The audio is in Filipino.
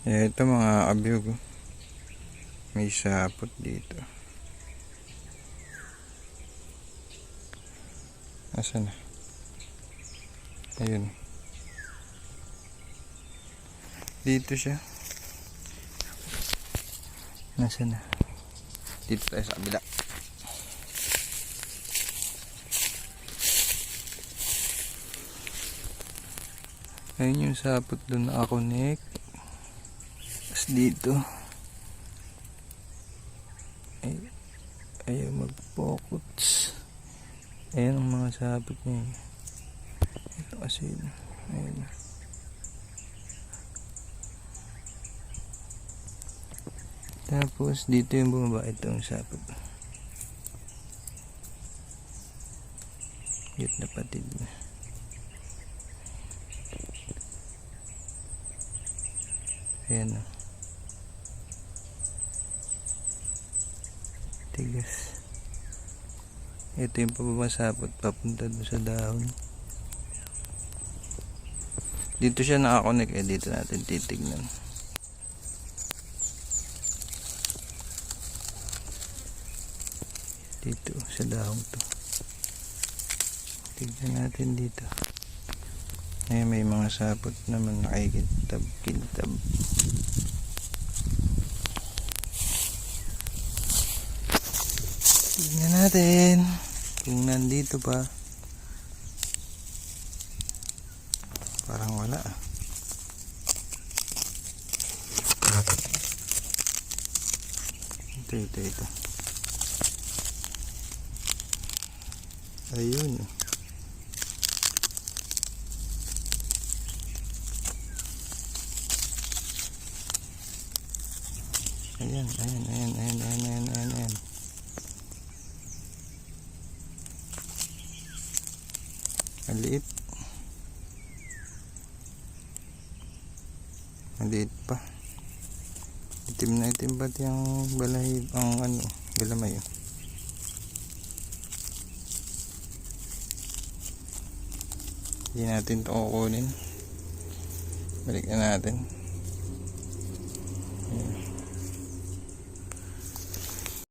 Ito mga abiyog. May sapot dito. Asa na? Ayun. Dito siya. Nasa na? Dito tayo sa kabila. Ayun yung sapot doon na connect. Tapos dito. Ay, ayaw mag-focus. Ayan ang mga sapot niya. eh. Ito kasi. Ayun. Tapos dito yung bumaba itong sapot. Cute na patid na. Ayan o. Tigas. Ito yung pabamasapot papunta doon sa dahon. Dito siya nakakonect eh. Dito natin titignan. Dito sa dahon to. Tignan natin dito. Ay, may mga sapot naman nakikintab-kintab. Tignan natin kung nandito pa. Parang wala. Ito, ito, ito. Ayun. Ayan, ayan, ayan, ayan, ayan, ayan, ayan, ayan. Maliit. Maliit pa. Itim na itim ba't yung balahib, ang ano, galamay oh. Hindi natin ito kukunin. Balik na natin. Ayan.